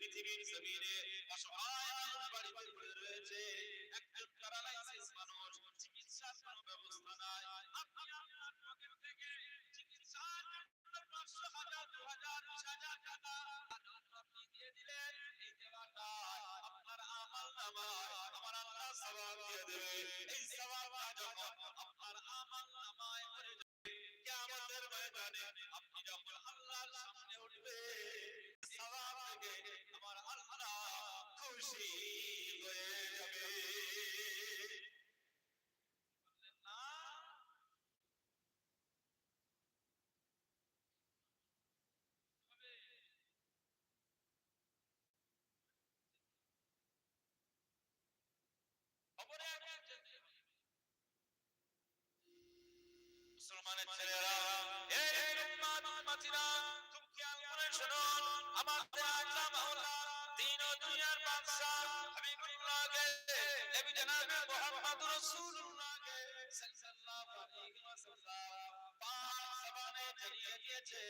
পৃথিবীর জমিনে অসহায় মানুষ বাড়ি বাড়ি পড়ে রয়েছে একজন প্যারালাইসিস মানুষ। চিকিৎসার কোনো ব্যবস্থা নাই। আপনি আপনার পকেট থেকে চিকিৎসার পাঁচশো হাজার দু হাজার বিশ হাজার টাকা আপনি দিয়ে দিলেন। এই দেওয়াটা আপনার আমল নামায় আমার আল্লাহ সওয়াব দিয়ে দেবে। এই মুসলমানের ছেলেরা এই উম্মাত উম্মাতিরা তুমি খেয়াল করে শুনুন আমাদের আল্লাহ মাওলা দিন ও দুনিয়ার বাদশা হাবিবুল্লাহকে নবী জনাবে মুহাম্মদ রাসূলুল্লাহকে, সাল্লাল্লাহু আলাইহি ওয়াসাল্লাম, পাক জবানে জানিয়ে দিয়েছে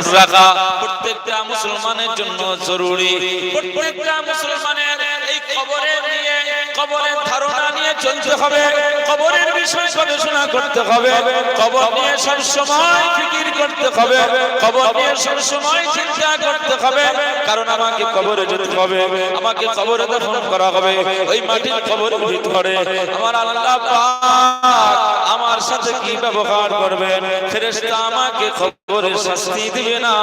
কবরের রাখা প্রত্যেকটা মুসলমানের জন্য জরুরি। প্রত্যেকটা মুসলমানের এই কবরে নিয়ে নিয়ে চলতে হবে, কবরের বিষয় গবেষণা করতে হবে, কবর নিয়ে সব সময় ফিকির করতে হবে, কবর নিয়ে সব সময় চিন্তা করতে হবে, কারণ আমাকে কবরে যেতে হবে, আমাকে কবরে দফন করা হবে, ওই মাটির কবরের ভিতরে আমার আল্লাহ পাক আমার সাথে কি ব্যবহার করবেন? ফেরেশতা আমাকে কবরের শাস্তি দিবে না।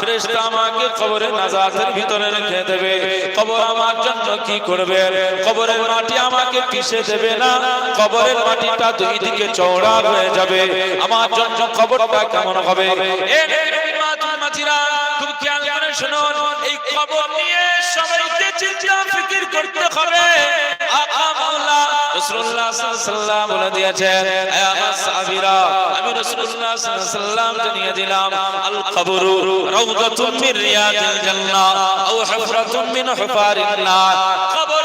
ফেরেশতা আমাকে কবরে নাজাতের ভিতরে রেখে দেবে। কবর আমার জন্য কি করবে কবরের মাটি আমাকে পিষে দেবে না। কবরের মাটিটা দুই দিকে চওড়া হয়ে যাবে। আমার জন্য কবরটা কেমন হবে? এ নবীর মাতুল মাতিরা খুব খেয়াল করে শুনুন এই কবর নিয়ে সবাইকে চিন্তা ফিকির করতে হবে। আকা মাওলা রাসূলুল্লাহ সাল্লাল্লাহু আলাইহি বলে দিয়েছেন হে আমার সাহাবীরা আমি রাসূলুল্লাহ সাল্লাল্লাহু জানিয়ে দিলাম, আল কবরু রাউদাতুম মির রিয়াদিল জান্নাহ, আও হুফরাতুম হুফারিন নার। কবর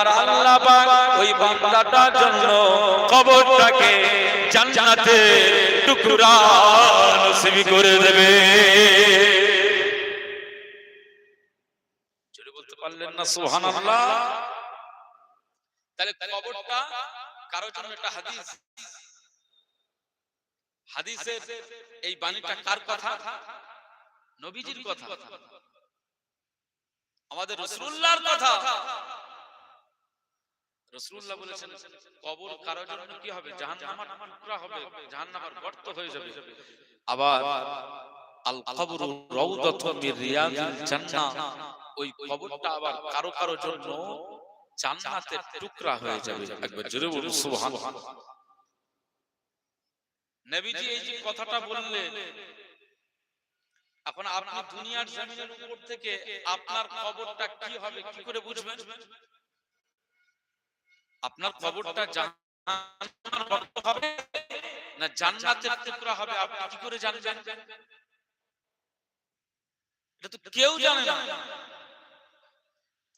আমার আল্লাহ পাক ওই বান্দাটার জন্য কবরটাকে জান্নাতে টুকরা নসিব করে দেবে। জোরে বলতে পারলেন না, সুবহানাল্লাহ? তাহলে কবরটা কারোর জন্য একটা হাদিস? হাদিসের এই বাণীটা কার কথা? নবীজির কথা। আমাদের রাসূলুল্লাহর কথা। রাসূলুল্লাহ বলেছেন কবর কারোর জন্য কি হবে? জাহান্নামের টুকরা হবে। জাহান্নামের গর্ত হয়ে যাবে। আবার আল কবরু রাউদাতুম মির রিয়াদিল জান্নাহ। ওই কবরটা আবার কারও কারও জন্য জান্নাতের টুকরা হয়ে যাবে। একবার জোরে বলুন সুবহানাল্লাহ নবীজি এই যে কথাটা বললেন এখন আপনি দুনিয়ার জমিনের উপর থেকে আপনার কবরটা কি হবে? কি করে বুঝবেন? আপনার কবরটা জাহান্নামের হবে না জান্নাতের টুকরা হবে আপনি কি করে জানবেন? এটা তো কেউ জানে না।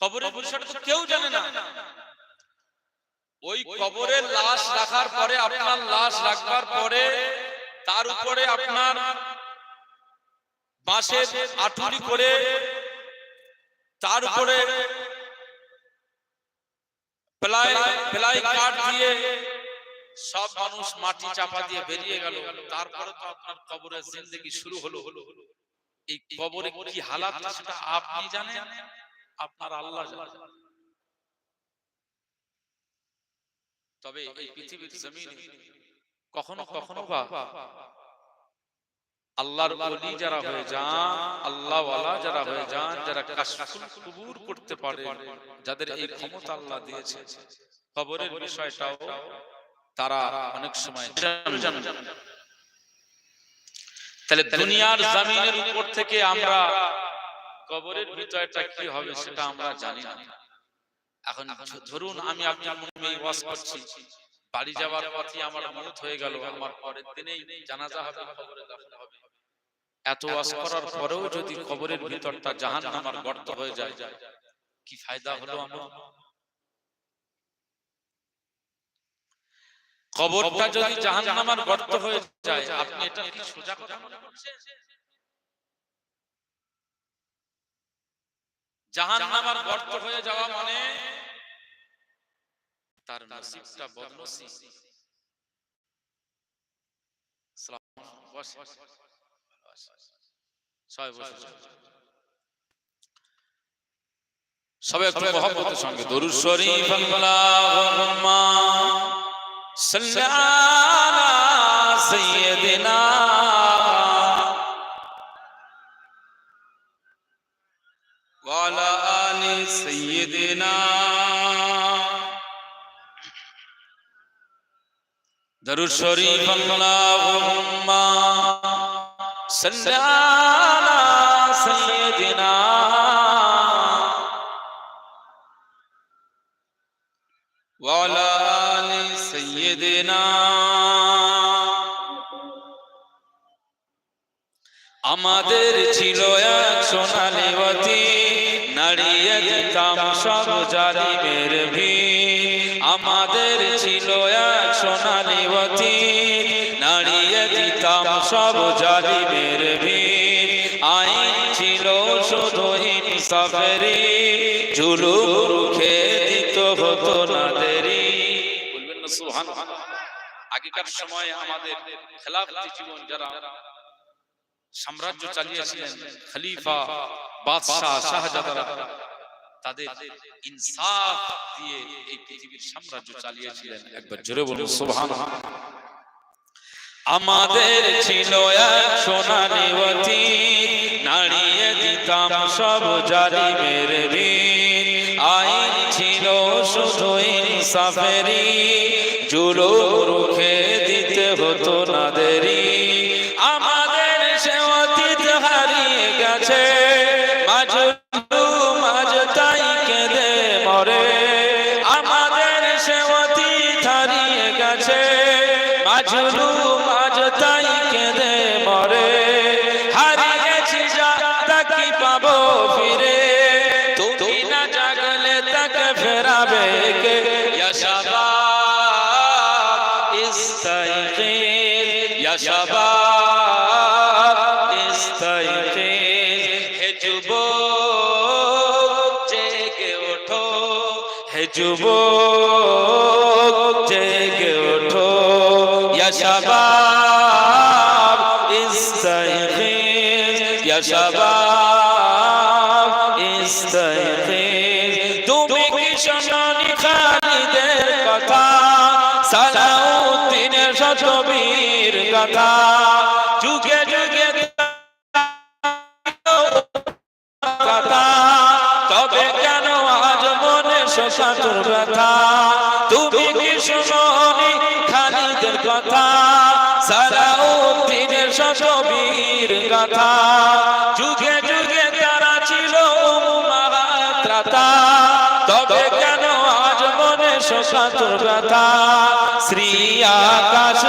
কবরের বিষয়টা তো কেউ জানে না। ওই কবরে লাশ রাখার পরে আপনার লাশ রাখবার পরে তার উপরে আপনার বাঁশের আঠুরি করে তার উপরে প্লাই প্লাই কাঠ দিয়ে সব মানুষ মাটি চাপা দিয়ে বেরিয়ে গেল। তারপরে তো আপনার কবরের জিন্দগি শুরু হলো। এই কবরে কি হালাত সেটা আপনি জানেন? আপনার আল্লাহ জানেন। তবে এই পৃথিবীর জমিনে কখনো কখনো বা আল্লাহর ওলি যারা হয়ে যান আল্লাহ ওয়ালা যারা হয়ে যান যারা কাশফুল কুবুর করতে পারে যাদের এই ক্ষমতা আল্লাহ দিয়েছে। কবরের বিষয়টাও তারা অনেক সময় তাহলে দুনিয়ার জমিনের উপর থেকে আমরা কবরের বিষয়টা কি হবে সেটা আমরা জানি না। এখন ধরুন আমি আপনার মনে ওয়াজ করছি। বাড়ি যাওয়ার পথে আমার মত হয়ে গেল। আমার পরের দিনেই জানাজা হবে কবরে দাফন হবে। এত ওয়াজ করার পরেও যদি কবরের ভিতরটা জাহান্নামার গর্ত হয়ে যায় কি ফায়দা হলো আমার? কবরটা যদি জাহান্নামার গর্ত হয়ে যায় আপনি এটা কি সোজা কথা মনে করছেন জাহান্নামার গর্ত হয়ে যাওয়া মানে তার নসিবটা বদনসিব সবাই একটু মহব্বতের সঙ্গে দরুদ শরীফ। আল্লাহুম্মা সাল্লি আলা সাইয়্যিদিনা দরুদ শরীফ আল্লাহুম্মা সাল্লি আলা সাইয়্যিদিনা وعلى آل سيدنا আমাদের ছিল এক সোনালি অতি নাড়িয়ে দিতাম সব জালিমের ভিড় আমাদের ছিল এক সোনালি অতি নাড়িয়ে দিতাম সব জালিমের ভিড় আইন ছিল শুধু ইনসাফেরি ঝুলু রুখে দিত হতো না দেরি। আগেকার সময় আমাদের খেলাফতি জীবন যারা, সাম্রাজ্য চালিয়েছিলেন, খলিফা, বাদশাহ, শাহজাদারা তাদের ইনসাফ দিয়ে এই পৃথিবীর সাম্রাজ্য চালিয়েছিলেন। একবার জোরে বলুন সুবহানাল্লাহ। আমাদের ছিল এক সোনালি নাড়িয়ে দিতাম সব জালিমের ঋণ। আইন ছিল শুধু ইনসাফেরি জুলো রুখে দিতে হতো না দেরি মাঝ তাই কেঁদে মরে হারিয়েছি যা তাকি পাবো ফিরে? তুমি না জাগলে তাকে ফেরাবে কে? ইয়াশাবাব ইস্তাইকিজ ইয়াশাবাব ইস্তাইকিজ হে যুবক, জেগে ওঠো। হে যুবক, জেগে ওঠো। ইয়াশাবাব শোষাতুর ব্যথা। তুমি কি শুনি খালিদের কথা? সালাউদ্দিনের শতবীর কথা যুগে যুগে তবে কেন আজ মনে শ্রী আকাশ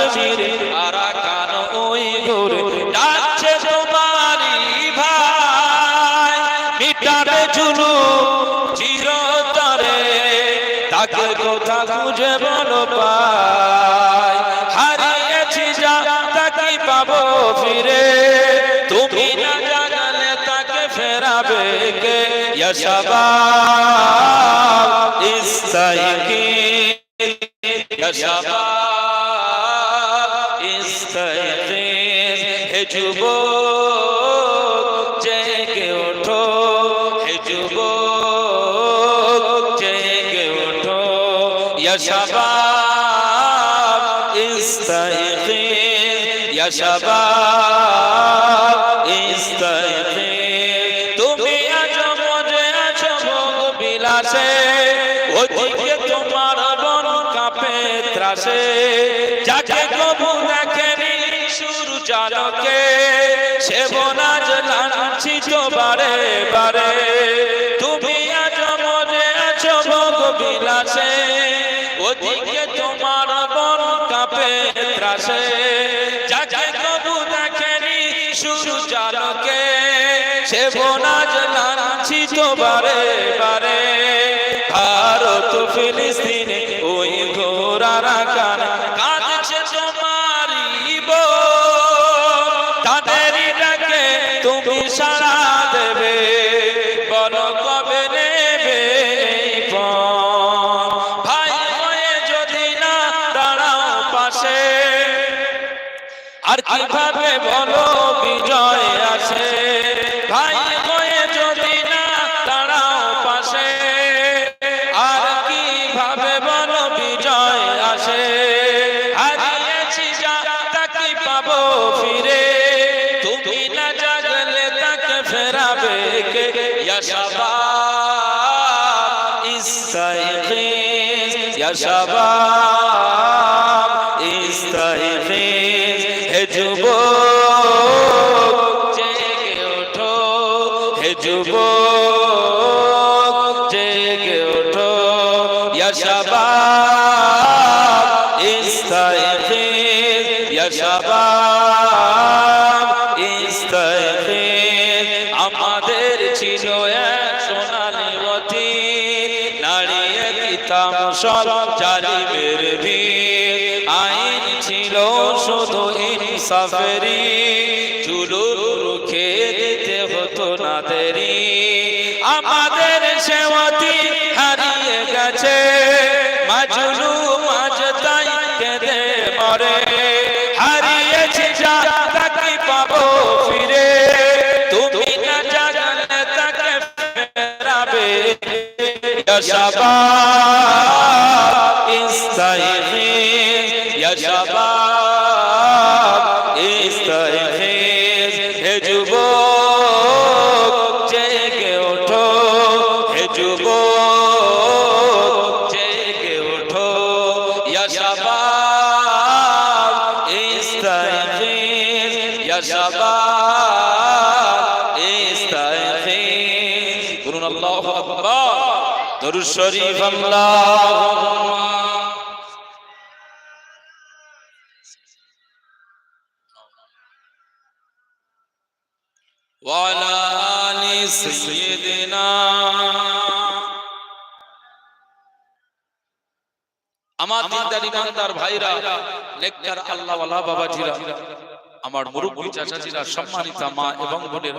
পাই। হারিয়েছি যা তাকে পাবো ফিরে? তুমি না জানো ইয়া শাবাব ইস্তাইকিজ ইয়া শাবাব ইস্তাইকিজ হে যুবক, জেগে ওঠো। হে যুবক ইয়া শাবাব ইস্তাইকিজ তুমি আজ মজে আছো ভোগ বিলাসে, ওদিকে তোমার বন কাঁপে ত্রাসে। যাকে কবু দেখেনি শুরু চালকে, সে বনাজ লাঞ্ছিত বারে বারে। তুমি আজ মজে আছো ভোগ বিলাসে, ওদিকে তোমার বন কাঁপে ত্রাসে। বারে বারে ভারত ফিলিস্তিনে শাবাব ইস্তাইকিজ ইয়া শাবাব ইস্তাইকিজ হে যুবক জেগে ওঠো হে যুবক জেগে ওঠো ইয়া শাবাব ইস্তাইকিজ ইয়া শাবাব ইনসাফেরি চুলু রুখে দিতে হতো না দেরি। আমাদের সেবতী হারিয়ে গেছে মাজলু মাঝ তাই কেঁদে মরে। হারিয়েছি তাকে পাবো ফিরে? তুমি না জাগলে তাকে ফেরাবে। শাবাব ইস্তাইখিজ হে যুবক জেগে ওঠো হে যুবক জেগে ওঠো ইয়া শাবাব ইস্তাইখিজ ইয়া শাবাব আল্লাহু আকবার দরুদ শরীফ আল্লাহুম্মা وعلى آل سيدنا আমার দিনদার ইমানদার ভাইরা নেককার আল্লাহ ওয়ালা বাবাজিরা আমার মুরব্বী চাচাজিরা সম্মানিতা মা এবং বোনের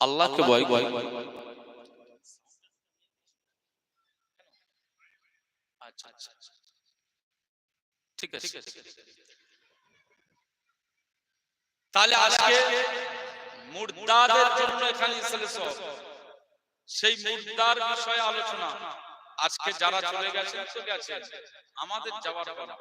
আল্লাহকে ভয় ভয় আচ্ছা আচ্ছা ঠিক আছে তাহলে আজকে মুর্দাদের জন্য এখানে সেই মুর্দার বিষয়ে আলোচনা। আজকে যারা চলে গেছে চলে গেছে আমাদের যাওয়ার কথা